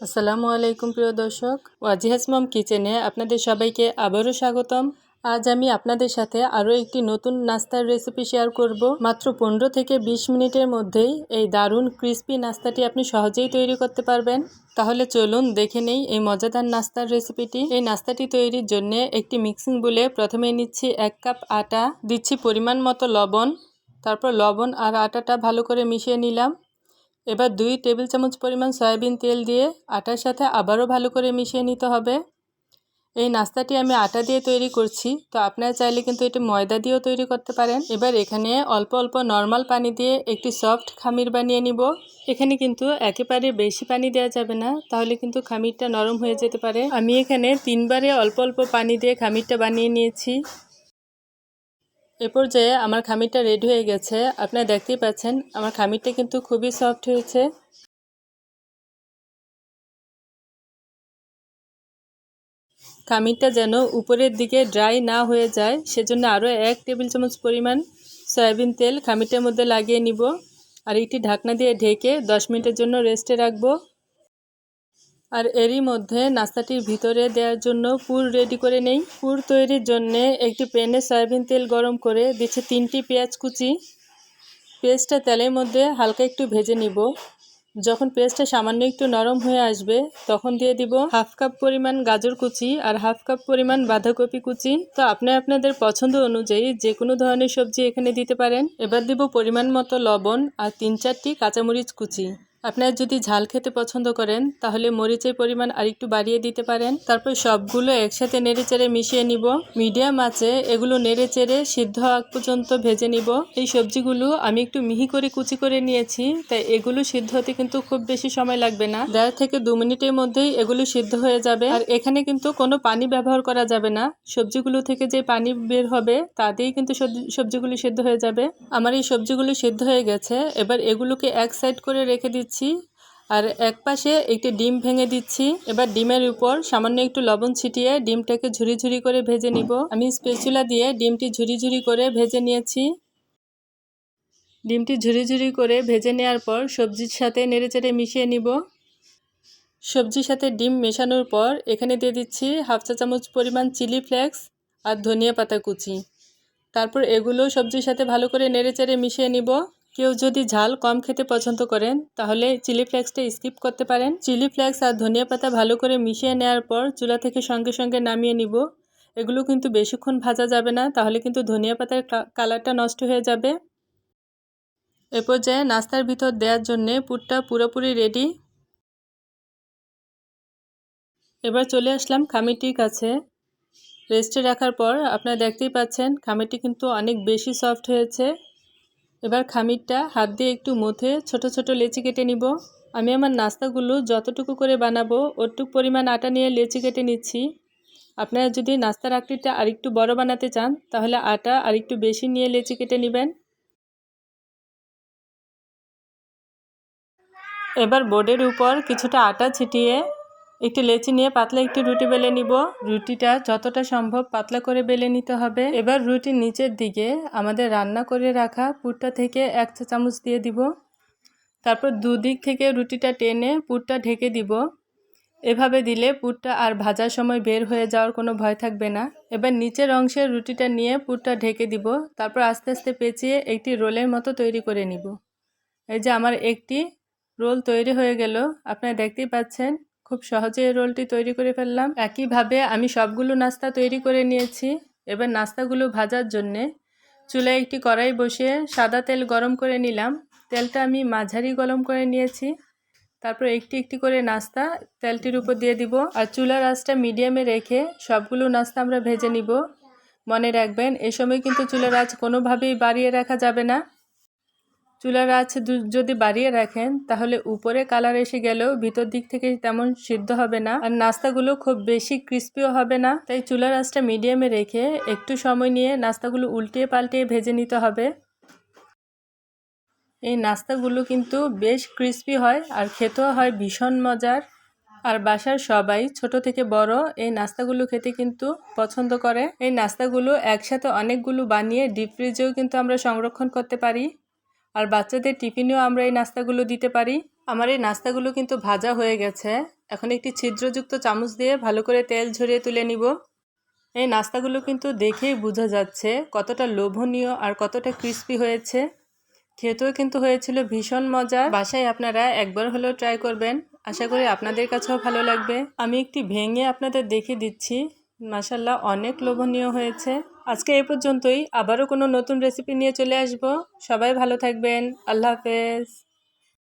আসসালামু আলাইকুম, প্রিয় দর্শক। ওয়াজিহাস মম কিচেনে আপনাদের সবাইকে আবারও স্বাগতম। আজ আমি আপনাদের সাথে আরও একটি নতুন নাস্তার রেসিপি শেয়ার করব। মাত্র পনেরো থেকে ২০ মিনিটের মধ্যেই এই দারুণ ক্রিস্পি নাস্তাটি আপনি সহজেই তৈরি করতে পারবেন। তাহলে চলুন দেখে নেই এই মজাদার নাস্তার রেসিপিটি। এই নাস্তাটি তৈরির জন্য একটি মিক্সিং বলে প্রথমে নিচ্ছি এক কাপ আটা, দিচ্ছি পরিমাণ মতো লবণ, তারপর লবণ আর আটাটা ভালো করে মিশিয়ে নিলাম। এবার দুই টেবিল চামচ পরিমাণ সয়াবিন তেল দিয়ে আটার সাথে আবারও ভালো করে মিশিয়ে নিতে হবে। এই নাস্তাটি আমি আটা দিয়ে তৈরি করছি, তো আপনারা চাইলে কিন্তু এটি ময়দা দিয়েও তৈরি করতে পারেন। এবার এখানে অল্প অল্প নর্মাল পানি দিয়ে একটি সফট খামির বানিয়ে নিব। এখানে কিন্তু একেবারে বেশি পানি দেওয়া যাবে না, তাহলে কিন্তু খামিরটা নরম হয়ে যেতে পারে। আমি এখানে তিনবারে অল্প অল্প পানি দিয়ে খামিরটা বানিয়ে নিয়েছি। এ পর্যায়ে আমার খামিরটা রেডি হয়ে গেছে। আপনারা দেখতেই পাচ্ছেন, আমার খামিরটা কিন্তু খুবই সফট হয়েছে। খামিরটা যেন উপরের দিকে ড্রাই না হয়ে যায়, সেজন্য আরও এক টেবিল চামচ পরিমাণ সয়াবিন তেল খামিরটার মধ্যে লাগিয়ে নিব। আর একটি ঢাকনা দিয়ে ঢেকে দশ মিনিটের জন্য রেস্টে রাখব। আর এরই মধ্যে নাস্তাটির ভিতরে দেওয়ার জন্য পুর রেডি করে নেই। পুর তৈরির জন্যে একটি প্যানে সয়াবিন তেল গরম করে দিচ্ছে তিনটি পেঁয়াজ কুচি। পেঁয়াজটা তেলের মধ্যে হালকা একটু ভেজে নিব। যখন পেঁয়াজটা সামান্য একটু নরম হয়ে আসবে, তখন দিয়ে দিব হাফ কাপ পরিমাণ গাজর কুচি আর হাফ কাপ পরিমাণ বাঁধাকপি কুচি। তো আপনি আপনাদের পছন্দ অনুযায়ী যে কোনো ধরনের সবজি এখানে দিতে পারেন। এবার দিব পরিমাণ মতো লবণ আর তিন চারটি কাঁচামরিচ কুচি। আপনারা যদি ঝাল খেতে পছন্দ করেন, তাহলে মরিচের পরিমাণ আরেকটু বাড়িয়ে দিতে পারেন। তারপর সবগুলো একসাথে নেড়ে চেড়ে মিশিয়ে নিব। মিডিয়াম আছে এগুলো নেড়ে চেড়ে সিদ্ধ আগ পর্যন্ত ভেজে নিব। এই সবজিগুলো আমি একটু মিহি করে কুচি করে নিয়েছি, তাই এগুলো সিদ্ধ হতে কিন্তু খুব বেশি সময় লাগবে না। দেড় থেকে দু মিনিটের মধ্যেই এগুলো সিদ্ধ হয়ে যাবে। আর এখানে কিন্তু কোনো পানি ব্যবহার করা যাবে না। সবজিগুলো থেকে যে পানি বের হবে, তা দিয়েই কিন্তু সবজিগুলো সিদ্ধ হয়ে যাবে। আমার এই সবজিগুলো সিদ্ধ হয়ে গেছে। এবার এগুলোকে এক সাইড করে রেখে দিচ্ছি। দিচ্ছি। আর এক পাশে একটি ডিম ভেঙে দিচ্ছি। এবার ডিমের উপর সামান্য একটু লবণ ছিটিয়ে ডিমটাকে ঝুরি ঝুরি করে ভেজে নিব। আমি স্পেচুলা দিয়ে ডিমটি ঝুরি ঝুরি করে ভেজে নিয়েছি। ডিমটি ঝুরি ঝুরি করে ভেজে নেওয়ার পর সবজির সাথে নেড়েচেড়ে মিশিয়ে নিব। সবজির সাথে ডিম মেশানোর পর এখানে দিয়ে দিচ্ছি হাফ চা চামচ পরিমাণ চিলি ফ্লেক্স আর ধনিয়া পাতা কুচি। তারপর এগুলো সবজির সাথে ভালো করে নেড়েচেড়ে মিশিয়ে নিব। কেউ যদি ঝাল কম খেতে পছন্দ করেন, তাহলে চিলি ফ্লেক্সটা স্কিপ করতে পারেন। চিলি ফ্লেক্স আর ধনিয়া পাতা ভালো করে মিশিয়ে নেওয়ার পর চুলা থেকে সঙ্গে সঙ্গে নামিয়ে নিব। এগুলো কিন্তু বেশিক্ষণ ভাজা যাবে না, তাহলে কিন্তু ধনিয়া পাতার কালারটা নষ্ট হয়ে যাবে। এ পর্যায়ে নাস্তার ভিতর দেওয়ার জন্যে পুরটা পুরোপুরি রেডি এবার চলে আসলাম খামিটির কাছে। রেস্টে রাখার পর আপনারা দেখতেই পাচ্ছেন, খামিটি কিন্তু অনেক বেশি সফট হয়েছে। এবার খামিরটা হাত দিয়ে একটু মথে ছোট ছোট লেচি কেটে নিব। আমি আমার নাস্তাগুলো যতটুকু করে বানাবো ওটুক পরিমাণ আটা নিয়ে লেচি কেটে নিচ্ছি। আপনারা যদি নাস্তার আকৃতিটা আরেকটু বড় বানাতে চান, তাহলে আটা আরেকটু বেশি নিয়ে লেচি কেটে নেবেন। এবার বোর্ডের উপর কিছুটা আটা ছিটিয়ে একটি লেচি নিয়ে পাতলা একটি রুটি বেলে নিব। রুটিটা যতটা সম্ভব পাতলা করে বেলে নিতে হবে। এবার রুটির নিচের দিকে আমাদের রান্না করে রাখা পুরটা থেকে এক চা চামচ দিয়ে দিব। তারপর দুদিক থেকে রুটিটা টেনে পুরটা ঢেকে দিব। এভাবে দিলে পুরটা আর ভাজার সময় বের হয়ে যাওয়ার কোনো ভয় থাকবে না। এবার নিচের অংশের রুটিটা নিয়ে পুরটা ঢেকে দিব। তারপর আস্তে আস্তে পেঁচিয়ে একটি রোলের মতো তৈরি করে নিব। এই যে আমার একটি রোল তৈরি হয়ে গেল। আপনারা দেখতেই পাচ্ছেন খুব সহজে এই রোলটি তৈরি করে ফেললাম। একইভাবে আমি সবগুলো নাস্তা তৈরি করে নিয়েছি। এবার নাস্তাগুলো ভাজার জন্যে চুলায় একটি কড়াই বসিয়ে সাদা তেল গরম করে নিলাম। তেলটা আমি মাঝারি গরম করে নিয়েছি। তারপর একটি একটি করে নাস্তা তেলটির উপর দিয়ে দিব। আর চুলার আঁচটা মিডিয়ামে রেখে সবগুলো নাস্তা আমরা ভেজে নিব। মনে রাখবেন, এ সময় কিন্তু চুলার আঁচ কোনোভাবেই বাড়িয়ে রাখা যাবে না। চুলার আঁচ যদি বাড়িয়ে রাখেন, তাহলে উপরে কালার এসে গেলেও ভিতর দিক থেকে তেমন সিদ্ধ হবে না আর নাস্তাগুলো খুব বেশি ক্রিস্পিও হবে না। তাই চুলার আঁচটা মিডিয়ামে রেখে একটু সময় নিয়ে নাস্তাগুলো উল্টিয়ে পাল্টিয়ে ভেজে নিতে হবে। এই নাস্তাগুলো কিন্তু বেশ ক্রিস্পি হয় আর খেতেও হয় ভীষণ মজার। আর বাসার সবাই, ছোট থেকে বড়, এই নাস্তাগুলো খেতে কিন্তু পছন্দ করে। এই নাস্তাগুলো একসাথে অনেকগুলো বানিয়ে ডিপ ফ্রিজেও কিন্তু আমরা সংরক্ষণ করতে পারি। আর বাচ্চাদের টিফিনেও আমরা এই নাস্তাগুলো দিতে পারি। আমার এই নাস্তাগুলো কিন্তু ভাজা হয়ে গেছে। এখন একটি ছিদ্রযুক্ত চামচ দিয়ে ভালো করে তেল ঝরিয়ে তুলে নিব। এই নাস্তাগুলো কিন্তু দেখেই বোঝা যাচ্ছে কতটা লোভনীয় আর কতটা ক্রিস্পি হয়েছে। খেতেও কিন্তু হয়েছিল ভীষণ মজা। বাসায় আপনারা একবার হলেও ট্রাই করবেন। আশা করি আপনাদের কাছেও ভালো লাগবে। আমি একটি ভেঙে আপনাদের দেখিয়ে দিচ্ছি। মাসাল্লাহ অনেক লোভনীয় হয়েছে। আজকে এ পর্যন্তই। আবারও কোনো নতুন রেসিপি নিয়ে চলে আসব। সবাই ভালো থাকবেন। আল্লাহ হাফেজ।